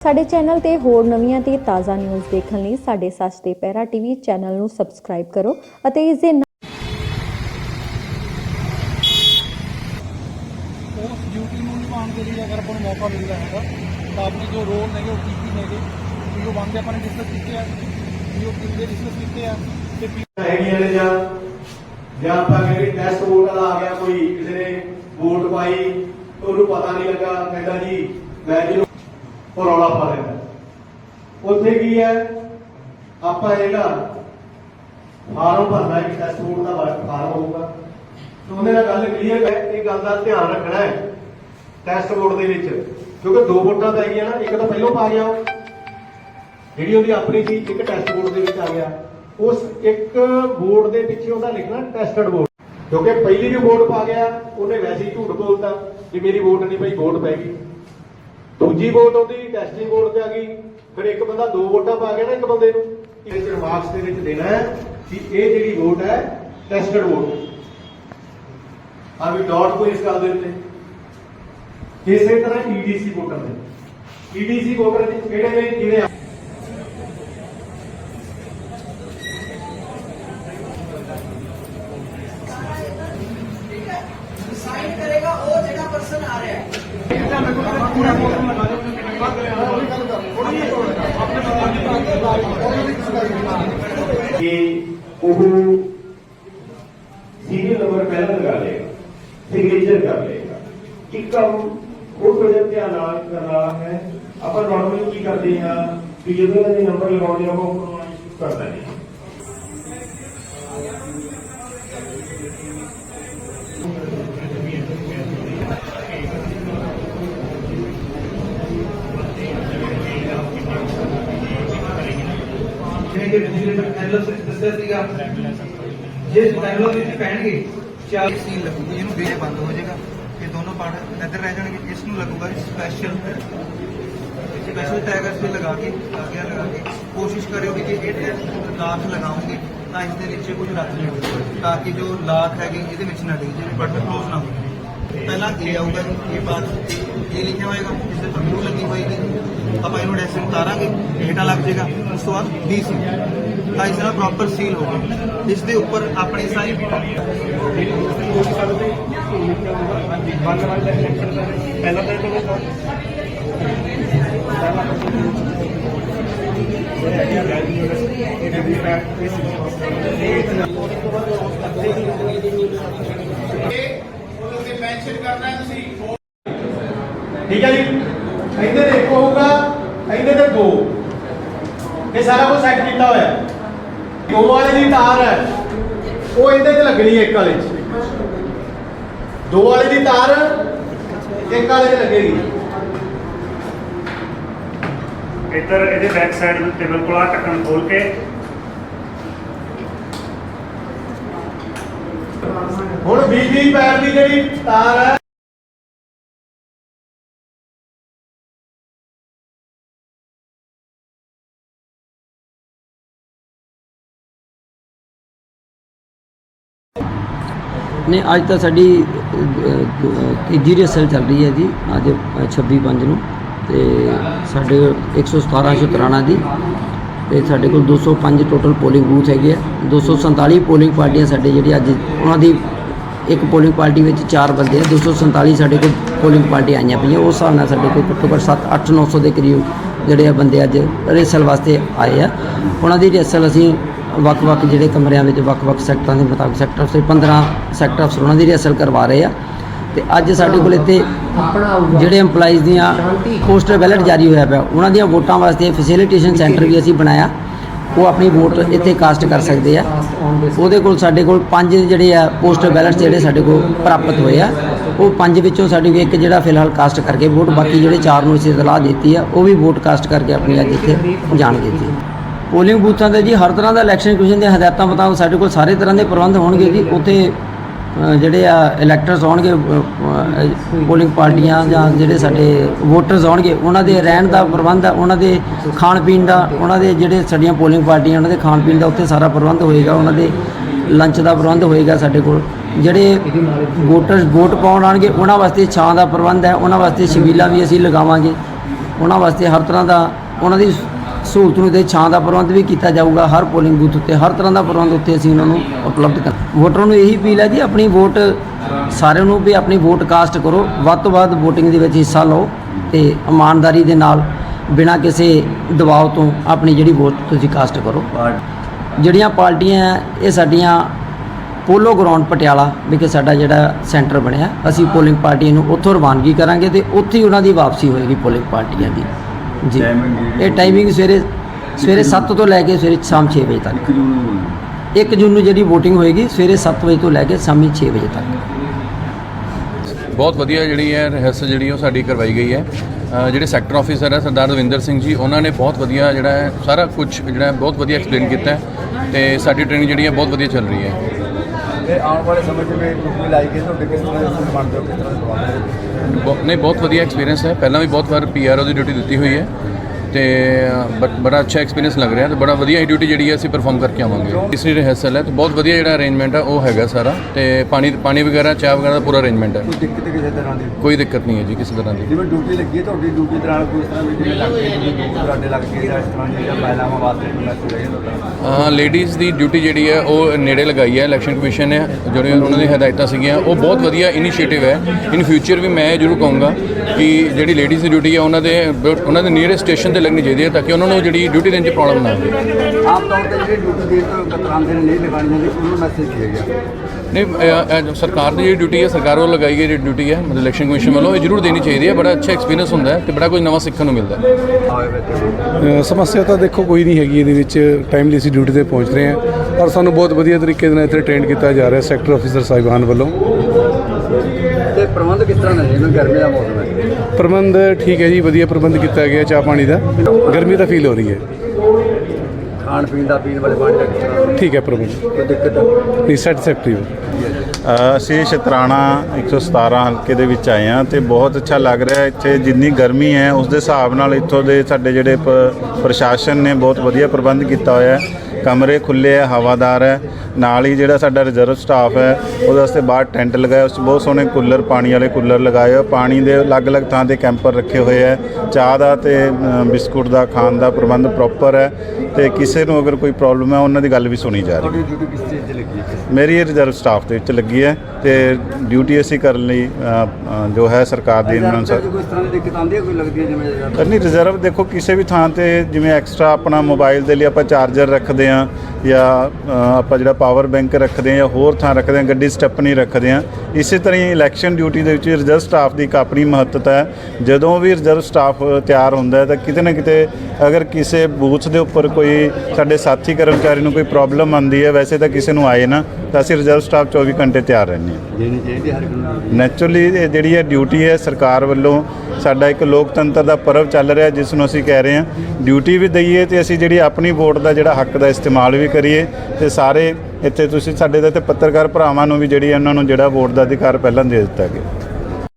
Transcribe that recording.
ਸਾਡੇ ਚੈਨਲ ਤੇ ਹੋਰ ਨਵੀਆਂ ਤੇ ਤਾਜ਼ਾ ਨਿਊਜ਼ ਦੇਖਣ ਲਈ ਸਾਡੇ ਸੱਚ ਦੇ ਪਹਿਰਾ ਟੀਵੀ ਚੈਨਲ ਨੂੰ ਸਬਸਕ੍ਰਾਈਬ ਕਰੋ ਅਤੇ ਇਸ ਦੇ ਉਸ ਡਿਊਟੀ ਨੂੰ ਨਿਭਾਉਣ ਦੇ ਲਈ ਅਗਰ ਆਪਾਂ ਨੂੰ ਮੌਕਾ ਮਿਲਦਾ ਹੈਗਾ ਤਾਂ ਆਪਣੇ ਜੋ ਰੋਲ ਨੇਗੇ ਉਹ ਕੀ ਕੀ ਨੇਗੇ ਵੀ ਉਹ ਬੰਦੇ ਆਪਾਂ ਨੇ ਡਿਸਕਸ ਕੀਤੇ ਆ ਵੀ ਉਹ ਕਿੰਨੇ ਡਿਸਕਸ ਕੀਤੇ ਆ ਤੇ ਵੀ ਹੈਗੀਆਂ ਨੇ ਜਾਂ ਜਾਂ ਆਪਾਂ ਕਹਿੰਦੇ ਟੈਸਟ ਵੋਟ ਵਾਲਾ ਆ ਗਿਆ ਕੋਈ ਕਿਸੇ ਨੇ ਵੋਟ ਪਾਈ ਉਹਨੂੰ ਪਤਾ ਨਹੀਂ ਲੱਗਾ ਕਹਿੰਦਾ ਜੀ ਮੈਂ ਜੀ ਉਹ ਰੌਲਾ ਪਾ ਦਿੰਦਾ ਉੱਥੇ ਕੀ ਹੈ? ਆਪਾਂ ਜਿਹੜਾ ਫਾਰਮ ਭਰਨਾ ਹੈ ਟੈਸਟ ਵੋਟ ਦਾ ਫਾਰਮ ਹੋਊਗਾ। ਤੇ ਉਹਦੇ ਨਾਲ ਗੱਲ ਕਲੀਅਰ ਹੈ, ਇਹ ਗੱਲ ਦਾ ਧਿਆਨ ਰੱਖਣਾ ਹੈ ਟੈਸਟ ਵੋਟ ਦੇ ਵਿੱਚ। ਕਿਉਂਕਿ ਦੋ ਵੋਟਾਂ ਤਾਂ ਹੈਗੀਆਂ ਨਾ, ਇੱਕ ਤਾਂ ਪਹਿਲਾਂ ਪਾ ਗਿਆ ਉਹ। ਜਿਹੜੀ ਉਹਦੀ ਆਪਣੀ ਸੀ ਇੱਕ ਟੈਸਟ ਬੋਰਡ ਦੇ ਵਿੱਚ ਆ ਗਿਆ। ਉਸ ਇੱਕ ਬੋਰਡ ਦੇ ਪਿੱਛੇ ਉਹਦਾ ਲਿਖਣਾ ਟੈਸਟਡ ਬੋਰਡ ਕਿਉਂਕਿ ਪਹਿਲੀ ਵੀ ਵੋਟ ਪਾ ਗਿਆ, ਉਹਨੇ ਵੈਸੇ ਹੀ ਝੂਠ ਬੋਲਤਾ ਕਿ ਮੇਰੀ ਵੋਟ ਨਹੀਂ ਪਈ ਵੋਟ ਪੈ ਗਈ। ਦੂਜੀ ਵੋਟ ਉਹਦੀ ਟੈਸਟਿੰਗ ਬੋਰਡ ਤੇ ਆ ਗਈ। ਫਿਰ ਇੱਕ ਬੰਦਾ ਦੋ ਵੋਟਾਂ ਪਾ ਗਿਆ ਨਾ ਇੱਕ ਬੰਦੇ ਨੂੰ। ਇਸ ਰਿਮਾਰਕਸ ਦੇ ਵਿੱਚ ਦੇਣਾ ਹੈ ਕਿ ਇਹ ਜਿਹੜੀ ਵੋਟ ਹੈ ਟੈਸਟਡ ਵੋਟ। ਆ ਵੀ ਡਾਟ ਕੋਈ ਇਸ ਗੱਲ ਦੇ ਉੱਤੇ। ਇਸੇ ਤਰ੍ਹਾਂ ਈਡੀਸੀ ਵੋਟਰ ਨੇ ਈਡੀਸੀ ਵੋਟਰ ਦੇ ਕਿਹੜੇ ਨੇ ਜਿਵੇਂ ਸਾਈਨ ਕਰੇਗਾ ਉਹ ਜਿਹੜਾ ਪਰਸਨ ਆ ਰਿਹਾ ਹੈ ਕਿ ਉਹ ਸੀਰੀਅਲ ਨੰਬਰ ਪਹਿਲਾਂ ਲਗਾ ਲਏਗਾ ਸਿਗਨੇਚਰ ਕਰ ਲਏਗਾ। ਕਿ ਕੰਮ ਉਹ ਪ੍ਰੋਜੈਕਟ ਧਿਆਨ ਨਾਲ ਕਰਨ ਵਾਲਾ ਹੈ। ਆਪਾਂ ਨਾਰਮਲੀ ਕੀ ਕਰਦੇ ਹਾਂ ਕਿ ਜਦੋਂ ਇਹਨਾਂ ਦੇ ਨੰਬਰ ਲਗਾਉਂਦੇ ਹਾਂ ਉਹ ਉੱਪਰੋਂ ਇਸ਼ੂ ਕਰਦਾ ਨਹੀਂ ਜਿਵੇਂ ਕਿ ਰੈਗੂਲੇਟਰ ਐਨਲਸ ਸੀਗਾ। ਜੇ ਐਨਲਸ ਵਿੱਚ ਪੈਣਗੇ, ਚਾਰ ਸੀਲ ਲੱਗੂਗੀ, ਇਹਨੂੰ ਵੇਲੇ ਬੰਦ ਹੋ ਜਾਏਗਾ। ਇਹ ਦੋਨੋਂ ਪਾਰਟ ਇੱਧਰ ਰਹਿ ਜਾਣਗੇ, ਇਸ ਨੂੰ ਲੱਗੂਗਾ ਸਪੈਸ਼ਲ ਸਪੈਸ਼ਲ ਟੈਗ ਇਸ ਲਗਾ ਕੇ ਆਗਿਆ ਲਗਾ ਕੇ। ਕੋਸ਼ਿਸ਼ ਕਰਿਓ ਕਿ ਜੇ ਇਹ ਲਾਖ ਲਗਾਓਗੇ, ਤਾਂ ਇਸ ਦੇ ਨੀਚੇ ਕੁਝ ਰੱਖ ਲਿਓ, ਤਾਂ ਕਿ ਜੋ ਲਾਖ ਹੈਗੇ, ਇਹਦੇ ਵਿੱਚ ਨਾ ਡਿੱਗ ਜਾਵੇ ਬਟਨ ਕਲੋਜ਼ ਨਾ ਹੋਵੇ ਪਹਿਲਾਂ ਇਹ ਆਊਗਾ ਜੀ? ਇਹ ਬਾਅਦ ਇਹ ਲਿਖਿਆ ਹੋਏਗਾ ਇਸ ਤੇ ਬੰਦੂ ਲੱਗੀ ਹੋਏਗੀ। ਆਪਾਂ ਇਹਨੂੰ ਡੈਸਨ ਉਤਾਰਾਂਗੇ, ਹੇਠਾਂ ਲੱਗ ਜਾਏਗਾ। ਉਸ ਤੋਂ ਬਾਅਦ ਬੀ ਸੀ ਤਾਂ ਇਸ ਨਾਲ ਪ੍ਰੋਪਰ ਸੀਲ ਹੋਗਾ ਇਸ ਦੇ ਉੱਪਰ ਆਪਣੇ ਸਾਈਨ ਪਹਿਲਾਂ ਤਾਂ ਇਹ ਠੀਕ ਹੈ ਜੀ। ਇਹਦੇ ਤੇ ਇੱਕ ਹੋਊਗਾ ਇਹਦੇ ਤੇ ਦੋ। ਇਹ ਸਾਰਾ ਕੁਝ ਸੈੱਟ ਕੀਤਾ ਹੋਇਆ। ਦੋ ਵਾਲੇ ਦੀ ਤਾਰ ਹੈ। ਉਹ ਇਹਦੇ 'ਚ ਲੱਗਣੀ ਹੈ ਇੱਕ ਵਾਲੇ 'ਚ। ਦੋ ਵਾਲੇ ਦੀ ਤਾਰ ਇੱਕ ਵਾਲੇ 'ਚ ਲੱਗੇਗੀ। ਇੱਧਰ ਇਹਦੇ ਬੈਕ ਸਾਈਡ ਤੇ ਬਿਲਕੁਲ ਆ ਢੱਕਣ ਖੋਲ ਕੇ। ਹੁਣ 20 20 ਪੈਰ ਦੀ ਜਿਹੜੀ ਤਾਰ ਹੈ ਨਹੀਂ ਅੱਜ ਤਾਂ ਸਾਡੀ ਤੀਜੀ ਰਿਹਰਸਲ ਚੱਲ ਰਹੀ ਹੈ ਜੀ, ਅੱਜ 26 ਪੰਜ ਨੂੰ, ਤੇ ਸਾਡੇ 117 ਸ਼ੁਤਰਾਣਾ ਦੀ, ਤੇ ਸਾਡੇ ਕੋਲ 205 ਟੋਟਲ ਪੋਲਿੰਗ ਬੂਥ ਹੈਗੇ ਆ 247 ਪੋਲਿੰਗ ਪਾਰਟੀਆਂ ਸਾਡੇ ਜਿਹੜੀ ਅੱਜ ਉਹਨਾਂ ਦੀ ਇੱਕ ਪੋਲਿੰਗ ਪਾਰਟੀ ਵਿੱਚ ਚਾਰ ਬੰਦੇ ਆ 247 ਸਾਡੇ ਕੋਲ ਪੋਲਿੰਗ ਪਾਰਟੀ ਆਈਆਂ ਪਈਆਂ ਉਸ ਹਿਸਾਬ ਨਾਲ ਸਾਡੇ ਕੋਲ ਘੱਟੋ ਘੱਟ 7 8 900 ਦੇ ਕਰੀਬ ਜਿਹੜੇ ਆ ਬੰਦੇ ਅੱਜ ਰਿਹਰਸਲ ਵਾਸਤੇ ਆਏ ਆ। ਉਹਨਾਂ ਦੀ ਰਿਹਰਸਲ ਅਸੀਂ ਵੱਖ-ਵੱਖ ਜਿਹੜੇ ਕਮਰਿਆਂ ਵਿੱਚ ਵੱਖ-ਵੱਖ ਸੈਕਟਰਾਂ ਦੇ ਮੁਤਾਬਕ ਸੈਕਟਰ ਅਫਸਰ 15 ਸੈਕਟਰ ਅਫਸਰ ਉਹਨਾਂ ਦੀ ਰਿਹਰਸਲ ਕਰਵਾ ਰਹੇ ਆ। ਤੇ ਅੱਜ ਸਾਡੇ ਕੋਲ ਇੱਥੇ ਜਿਹੜੇ EMPLOYEES ਦੀਆਂ ਪੋਸਟਰ ਬੈਲਟ ਜਾਰੀ ਹੋਇਆ ਪਿਆ, ਉਹਨਾਂ ਦੀਆਂ ਵੋਟਾਂ ਵਾਸਤੇ ਫੈਸਿਲਿਟੇਸ਼ਨ ਸੈਂਟਰ ਵੀ ਅਸੀਂ ਬਣਾਇਆ। ਉਹ ਆਪਣੀ ਵੋਟ ਇੱਥੇ ਕਾਸਟ ਕਰ ਸਕਦੇ ਆ। ਉਹਦੇ ਕੋਲ ਸਾਡੇ ਕੋਲ ਪੰਜ ਜਿਹੜੇ ਆ ਪੋਸਟਲ ਬੈਲਟਸ ਜਿਹੜੇ ਸਾਡੇ ਕੋਲ ਪ੍ਰਾਪਤ ਹੋਏ ਆ, ਉਹ ਪੰਜ ਵਿੱਚੋਂ ਸਾਡੇ ਕੋਲ ਇੱਕ ਜਿਹੜਾ ਫਿਲਹਾਲ ਕਾਸਟ ਕਰਕੇ ਵੋਟ ਬਾਕੀ ਜਿਹੜੇ ਚਾਰ ਨੂੰ ਅਸੀਂ ਇਤਲਾਹ ਦਿੱਤੀ ਆ, ਉਹ ਵੀ ਵੋਟ ਕਾਸਟ ਕਰਕੇ ਆਪਣੀ ਅੱਜ ਇੱਥੇ ਜਾਣਗੇ ਜੀ। ਪੋਲਿੰਗ ਬੂਥਾਂ ਤੇ ਜੀ ਹਰ ਤਰ੍ਹਾਂ ਦਾ ਇਲੈਕਸ਼ਨ ਕਮਿਸ਼ਨ ਦੀਆਂ ਹਦਾਇਤਾਂ ਮੁਤਾਬਕ ਸਾਡੇ ਕੋਲ ਸਾਰੇ ਤਰ੍ਹਾਂ ਦੇ ਪ੍ਰਬੰਧ ਹੋਣਗੇ ਜੀ, ਉੱਥੇ ਜਿਹੜੇ ਆ ਇਲੈਕਟਰਸ ਆਉਣਗੇ ਪੋਲਿੰਗ ਪਾਰਟੀਆਂ ਜਾਂ ਜਿਹੜੇ ਸਾਡੇ ਵੋਟਰਸ ਆਉਣਗੇ, ਉਹਨਾਂ ਦੇ ਰਹਿਣ ਦਾ ਪ੍ਰਬੰਧ ਆ, ਉਹਨਾਂ ਦੇ ਖਾਣ ਪੀਣ ਦਾ, ਉਹਨਾਂ ਦੇ ਜਿਹੜੇ ਸਾਡੀਆਂ ਪੋਲਿੰਗ ਪਾਰਟੀਆਂ, ਉਹਨਾਂ ਦੇ ਖਾਣ ਪੀਣ ਦਾ ਉੱਥੇ ਸਾਰਾ ਪ੍ਰਬੰਧ ਹੋਏਗਾ, ਉਹਨਾਂ ਦੇ ਲੰਚ ਦਾ ਪ੍ਰਬੰਧ ਹੋਏਗਾ ਸਾਡੇ ਕੋਲ। ਜਿਹੜੇ ਵੋਟਰਸ ਵੋਟ ਪਾਉਣ ਆਣਗੇ ਉਹਨਾਂ ਵਾਸਤੇ ਛਾਂ ਦਾ ਪ੍ਰਬੰਧ ਹੈ, ਉਹਨਾਂ ਵਾਸਤੇ ਛਬੀਲਾਂ ਵੀ ਅਸੀਂ ਲਗਾਵਾਂਗੇ। ਉਹਨਾਂ ਵਾਸਤੇ ਹਰ ਤਰ੍ਹਾਂ ਦਾ, ਉਹਨਾਂ ਦੀ ਸਹੂਲਤ ਨੂੰ ਤੇ ਛਾਂ ਦਾ ਪ੍ਰਬੰਧ ਵੀ ਕੀਤਾ ਜਾਊਗਾ ਹਰ ਪੋਲਿੰਗ ਬੂਥ ਉੱਤੇ ਹਰ ਤਰ੍ਹਾਂ ਦਾ ਪ੍ਰਬੰਧ ਉੱਤੇ ਅਸੀਂ ਉਹਨਾਂ ਨੂੰ ਉਪਲਬਧ ਕਰ ਵੋਟਰਾਂ ਨੂੰ ਇਹੀ ਅਪੀਲ ਹੈ ਜੀ ਆਪਣੀ ਵੋਟ ਸਾਰਿਆਂ ਨੂੰ ਵੀ ਆਪਣੀ ਵੋਟ ਕਾਸਟ ਕਰੋ ਵੱਧ ਤੋਂ ਵੱਧ VOTING ਦੇ ਵਿੱਚ ਹਿੱਸਾ ਲਓ ਤੇ ਇਮਾਨਦਾਰੀ ਦੇ ਨਾਲ ਬਿਨਾਂ ਕਿਸੇ ਦਬਾਅ ਤੋਂ ਆਪਣੀ ਜਿਹੜੀ ਵੋਟ ਤੁਸੀਂ ਕਾਸਟ ਕਰੋ। ਜਿਹੜੀਆਂ ਪਾਰਟੀਆਂ ਹੈ, ਇਹ ਸਾਡੀਆਂ ਪੋਲੋ ਗਰਾਊਂਡ ਪਟਿਆਲਾ ਵਿਖੇ ਸਾਡਾ ਜਿਹੜਾ ਸੈਂਟਰ ਬਣਿਆ ਅਸੀਂ ਪੋਲਿੰਗ ਪਾਰਟੀ ਨੂੰ ਉੱਥੋਂ ਰਵਾਨਗੀ ਕਰਾਂਗੇ ਤੇ ਉੱਥੇ ਹੀ ਉਹਨਾਂ ਦੀ ਵਾਪਸੀ ਹੋਏਗੀ ਪੋਲਿੰਗ ਪਾਰਟੀਆਂ ਦੀ। ਜੀ। ਇਹ ਟਾਈਮਿੰਗ ਸਵੇਰੇ ਸਵੇਰੇ 7 ਤੋਂ ਲੈ ਕੇ ਸਵੇਰੇ ਸ਼ਾਮ 6 ਵਜੇ ਤੱਕ। 1 ਜੂਨ ਨੂੰ ਜਿਹੜੀ VOTING ਹੋਏਗੀ ਸਵੇਰੇ 7 ਵਜੇ ਤੋਂ ਲੈ ਕੇ ਸ਼ਾਮੀ 6 ਵਜੇ ਤੱਕ। ਬਹੁਤ ਵਧੀਆ ਜਿਹੜੀ ਹੈ ਰਿਹਰਸਲ ਜਿਹੜੀ ਉਹ ਸਾਡੀ ਕਰਵਾਈ ਗਈ ਹੈ। ਅ, ਜਿਹੜੇ ਸੈਕਟਰ ਆਫੀਸਰ ਹੈ ਸਰਦਾਰ ਰਵਿੰਦਰ ਸਿੰਘ ਜੀ ਉਹਨਾਂ ਨੇ ਬਹੁਤ ਵਧੀਆ ਜਿਹੜਾ ਹੈ ਸਾਰਾ ਕੁਝ ਜਿਹੜਾ ਹੈ ਬਹੁਤ ਵਧੀਆ ਐਕਸਪਲੇਨ ਕੀਤਾ ਹੈ ਤੇ ਸਾਡੀ ਟ੍ਰੇਨਿੰਗ ਜਿਹੜੀ ਹੈ ਬਹੁਤ ਵਧੀਆ ਚੱਲ ਰਹੀ ਹੈ। ਤੇ ਆਉਣ ਵਾਲੇ ਸਮੇਂ 'ਚ ਵੀ ਡਿਊਟੀ ਲਾਈ ਗਈ ਤੁਹਾਡੇ ਕਿਸ ਤਰ੍ਹਾਂ ਦੇ ਬਣਦੇ ਹੋ, ਕਿਸ ਤਰ੍ਹਾਂ ਦੇ ਨਹੀਂ, ਬਹੁਤ ਵਧੀਆ ਐਕਸਪੀਰੀਅੰਸ ਹੈ। ਪਹਿਲਾਂ ਵੀ ਬਹੁਤ ਵਾਰ ਪੀਆਰਓ ਦੀ ਡਿਊਟੀ ਦਿੱਤੀ ਹੋਈ ਹੈ। ਤੇ ਬਟ ਬੜਾ ਅੱਛਾ ਐਕਸਪੀਰੀਅੰਸ ਲੱਗ ਰਿਹਾ ਤੇ ਬੜਾ ਵਧੀਆ ਡਿਊਟੀ ਜਿਹੜੀ ਹੈ ਅਸੀਂ ਪਰਫਾਰਮ ਕਰਕੇ ਆਵਾਂਗੇ। ਤੀਸਰੀ ਰਿਹਰਸਲ ਹੈ ਤੇ ਬਹੁਤ ਵਧੀਆ ਜਿਹੜਾ ਅਰੇਂਜਮੈਂਟ ਹੈ ਉਹ ਹੈਗਾ ਸਾਰਾ ਤੇ ਪਾਣੀ ਪਾਣੀ ਵਗੈਰਾ ਚਾਹ ਵਗੈਰਾ ਦਾ ਪੂਰਾ ਅਰੇਂਜਮੈਂਟ ਹੈ। ਕੋਈ ਦਿੱਕਤ ਕਿਸੇ ਤਰ੍ਹਾਂ ਦੀ? ਕੋਈ ਦਿੱਕਤ ਨਹੀਂ ਹੈ ਜੀ ਕਿਸੇ ਤਰ੍ਹਾਂ ਦੀ। ਜਿਵੇਂ ਡਿਊਟੀ ਲੱਗੀ ਹੈ ਤੁਹਾਡੀ ਡਿਊਟੀ ਦੌਰਾਨ ਕੋਈ ਤਰ੍ਹਾਂ ਦੀ ਜਿਵੇਂ ਲੱਗ ਡਿਊਟੀ ਤੁਹਾਡੇ ਲੱਗ ਜਾਂ ਇਸ ਤਰ੍ਹਾਂ ਦੀ ਜਾਂ ਮਹਿਲਾਵਾਂ ਵਾਸਤੇ ਕੋਈ ਮੈਸੇਜ ਹਾਂ ਲੇਡੀਜ਼ ਦੀ? ਡਿਊਟੀ ਜਿਹੜੀ ਹੈ ਉਹ ਨੇੜੇ ਲਗਾਈ ਹੈ ਇਲੈਕਸ਼ਨ ਕਮਿਸ਼ਨ ਨੇ ਜਿਹੜੀਆਂ ਉਹਨਾਂ ਦੀ ਹਦਾਇਤਾਂ ਸੀਗੀਆਂ ਉਹ ਬਹੁਤ ਵਧੀਆ ਇਨੀਸ਼ੀਏਟਿਵ ਹੈ। ਇਨ ਫਿਊਚਰ ਵੀ ਮੈਂ ਇਹ ਜ਼ਰੂਰ ਕਹੂੰਗਾ ਕਿ ਜਿਹੜੀ ਲੇਡੀਜ਼ ਦੀ ਡਿਊਟੀ ਹੈ ਉਹਨਾਂ ਦੇ ਉਹਨਾਂ ਦੇ ਨੀਅਰੈਸਟ ਸਟੇਸ਼ਨ ਤੇ ਲੱਗਣੀ ਚਾਹੀਦੀ ਹੈ ਤਾਂ ਕਿ ਉਹਨਾਂ ਨੂੰ ਜਿਹੜੀ ਡਿਊਟੀ ਦੇਣ 'ਚ ਪ੍ਰੋਬਲਮ ਨਾ ਆਵੇ ਆਮ ਤੌਰ ਤੇ ਜਿਹੜੀ ਡਿਊਟੀ ਦੇ ਤੋਂ ਕਤਰਾਂਦੇ ਨੇ ਨਹੀਂ ਲਗਾਣੀ ਜਾਂਦੀ ਉਹਨੂੰ ਮੈਸੇਜ ਦਿਆ ਗਿਆ ਨਹੀਂ ਸਰਕਾਰ ਦੀ ਜਿਹੜੀ ਡਿਊਟੀ ਹੈ ਸਰਕਾਰ ਵੱਲੋਂ ਲਗਾਈ ਗਈ ਜਿਹੜੀ ਡਿਊਟੀ ਹੈ ਮਤਲਬ ਇਲੈਕਸ਼ਨ ਕਮਿਸ਼ਨ ਵੱਲੋਂ ਇਹ ਜ਼ਰੂਰ ਦੇਣੀ ਚਾਹੀਦੀ ਹੈ ਬੜਾ ਅੱਛਾ ਐਕਸਪੀਰੀਅੰਸ ਹੁੰਦਾ ਹੈ ਤੇ ਬੜਾ ਕੁਝ ਨਵਾਂ ਸਿੱਖਣ ਨੂੰ ਮਿਲਦਾ ਹੈ। ਸਮੱਸਿਆ ਤਾਂ ਦੇਖੋ ਕੋਈ ਨਹੀਂ ਹੈਗੀ ਇਹਦੇ ਵਿੱਚ ਟਾਈਮਲੀ ਅਸੀਂ ਡਿਊਟੀ ਤੇ ਪਹੁੰਚ ਰਹੇ ਹਾਂ ਔਰ ਸਾਨੂੰ ਬਹੁਤ ਵਧੀਆ ਤਰੀਕੇ ਦੇ ਨਾਲ ਇੱਥੇ ਟ੍ਰੇਨ ਕੀਤਾ ਜਾ ਰਿਹਾ ਸੈਕਟਰ ਆਫੀਸਰ ਸਾਹਿਬਾਨ ਵੱਲੋਂ। ਪ੍ਰਬੰਧ ਕਿਸ ਤਰ੍ਹਾਂ ਨੇ ਜਿਵੇਂ ਗਰਮੀ ਦਾ ਮੌਸਮ ਹੈ? ਪ੍ਰਬੰਧ ਠੀਕ ਹੈ ਜੀ ਵਧੀਆ ਪ੍ਰਬੰਧ ਕੀਤਾ ਗਿਆ ਚਾਹ ਪਾਣੀ ਦਾ। ਗਰਮੀ ਤਾਂ ਫੀਲ ਹੋ ਰਹੀ ਹੈ। ਖਾਣ ਪੀਣ ਦਾ ਪੀਣ ਵਾਲੇ ਪਾਣੀ ਦਾ ਕਿਸ ਤਰ੍ਹਾਂ? ਠੀਕ ਹੈ ਪ੍ਰਬੰਧ। ਕੋਈ ਦਿੱਕਤ? ਨਹੀਂ ਸੈਟੀਸਫੈਕਟਰੀ ਅਸੀਂ ਸ਼ਤਰਾਣਾ 117 ਹਲਕੇ ਦੇ ਵਿੱਚ ਆਏ ਹਾਂ ਤੇ ਬਹੁਤ ਅੱਛਾ ਲੱਗ ਰਿਹਾ ਇੱਥੇ ਜਿੰਨੀ ਗਰਮੀ ਹੈ ਉਸ ਦੇ ਹਿਸਾਬ ਨਾਲ ਇੱਥੋਂ ਦੇ ਸਾਡੇ ਜਿਹੜੇ ਪ- ਪ੍ਰਸ਼ਾਸਨ ਨੇ ਬਹੁਤ ਵਧੀਆ ਪ੍ਰਬੰਧ ਕੀਤਾ ਹੋਇਆ ਹੈ। ਕਮਰੇ ਖੁੱਲੇ ਹੈ ਹਵਾਦਾਰ ਹੈ। ਨਾਲ ਹੀ ਜਿਹੜਾ ਸਾਡਾ ਰਿਜ਼ਰਵ ਸਟਾਫ ਹੈ ਉਹਦੇ ਵਾਸਤੇ ਬਾਹਰ ਟੈਂਟ ਲਗਾਇਆ ਉਸ ਬਹੁਤ ਸੋਹਣੇ ਕੂਲਰ ਪਾਣੀ ਵਾਲੇ ਕੂਲਰ ਲਗਾਏ ਹੋਏ ਪਾਣੀ ਦੇ ਅਲੱਗ-ਅਲੱਗ ਥਾਂ ਤੇ ਕੈਂਪਰ ਰੱਖੇ ਹੋਏ ਹੈ ਚਾਹ ਦਾ ਤੇ ਬਿਸਕੁਟ ਦਾ ਖਾਣ ਦਾ ਪ੍ਰਬੰਧ ਪ੍ਰੋਪਰ ਹੈ। ਤੇ ਕਿਸੇ ਨੂੰ ਅਗਰ ਕੋਈ ਪ੍ਰੋਬਲਮ ਹੈ ਉਹਨਾਂ ਦੀ ਗੱਲ ਵੀ ਸੁਣੀ ਜਾ ਰਹੀ ਹੈ। ਤੁਹਾਡੀ ਡਿਊਟੀ ਕਿਸ ਚੀਜ਼ ਤੇ ਲੱਗੀ ਹੈ? ਮੇਰੀ ਇਹ ਰਿਜ਼ਰਵ ਸਟਾਫ ਦੇ ਵਿੱਚ ਲੱਗੀ ਹੈ ਤੇ ਡਿਊਟੀ ਅਸੀਂ ਕਰਨ ਲਈ ਜੋ ਹੈ ਸਰਕਾਰ ਦੀ ਇਹਨਾਂ ਅਨੁਸਾਰ ਕੋਈ ਇਸ ਤਰ੍ਹਾਂ ਦੀ ਦਿੱਕਤ ਆਉਂਦੀ ਹੈ ਕੋਈ ਲੱਗਦੀ ਹੈ ਜਿਵੇਂ ਕਰਨੀ ਰਿਜ਼ਰਵ ਦੇਖੋ ਕਿਸੇ ਵੀ ਥਾਂ ਤੇ ਜਿਵੇਂ ਐਕਸਟਰਾ ਆਪਣਾ ਮੋਬਾਈਲ ਦੇ ਲਈ ਆਪਾਂ ਚਾਰਜਰ ਰੱਖਦੇ ਆ ਜਾਂ ਆਪਾਂ ਜਿਹੜਾ ਪਾਵਰ ਬੈਂਕ ਰੱਖਦੇ ਆ ਜਾਂ ਹੋਰ ਥਾਂ ਰੱਖਦੇ ਆ ਗੱਡੀ ਸਟੈਪਨੀ ਰੱਖਦੇ ਆ ਇਸੇ ਤਰ੍ਹਾਂ ਹੀ ਇਲੈਕਸ਼ਨ ਡਿਊਟੀ ਦੇ ਵਿੱਚ ਰਿਜ਼ਰਵ ਸਟਾਫ ਦੀ ਇੱਕ ਆਪਣੀ ਮਹੱਤਤਾ ਹੈ। ਜਦੋਂ ਵੀ ਰਿਜ਼ਰਵ ਸਟਾਫ ਤਿਆਰ ਹੁੰਦਾ ਹੈ ਤਾਂ ਕਿਤੇ ਨਾ ਕਿਤੇ ਅਗਰ ਕਿਸੇ ਬੂਥ ਦੇ ਉੱਪਰ ਕੋਈ ਸਾਡੇ ਸਾਥੀ ਕਰਮਚਾਰੀ ਨੂੰ ਕੋਈ ਪ੍ਰੋਬਲਮ ਆਉਂਦੀ ਹੈ ਵੈਸੇ ਤਾਂ ਕਿਸੇ ਨੂੰ ਆਏ ਨਾ ਤਾਂ ਅਸੀਂ ਰਿਜ਼ਰਵ ਸਟਾਫ 24 ਘੰਟੇ ਤਿਆਰ ਰਹਿੰਦੇ ਹਾਂ। ਨੈਚੁਰਲੀ ਜਿਹੜੀ ਇਹ ਡਿਊਟੀ ਹੈ ਸਰਕਾਰ ਵੱਲੋਂ ਸਾਡਾ ਇੱਕ ਲੋਕਤੰਤਰ ਦਾ ਪਰਵ ਚੱਲ ਰਿਹਾ, ਜਿਸ ਨੂੰ ਅਸੀਂ ਕਹਿ ਰਹੇ ਹਾਂ ਡਿਊਟੀ ਵੀ ਦਈਏ ਤੇ ਅਸੀਂ ਜਿਹੜੀ ਆਪਣੀ ਵੋਟ ਦਾ ਜਿਹੜਾ ਹੱਕ ਦਾ ਇਸਤੇਮਾਲ ਵੀ ਕਰੀਏ ਤੇ ਸਾਰੇ ਇੱਥੇ ਤੁਸੀਂ ਸਾਡੇ ਦੇ ਤੇ ਪੱਤਰਕਾਰ ਭਰਾਵਾਂ ਨੂੰ ਵੀ ਜਿਹੜੀ ਉਹਨਾਂ ਨੂੰ ਜਿਹੜਾ ਵੋਟ ਦਾ ਅਧਿਕਾਰ ਪਹਿਲਾਂ ਦੇ ਦਿੱਤਾ ਗਿਆ।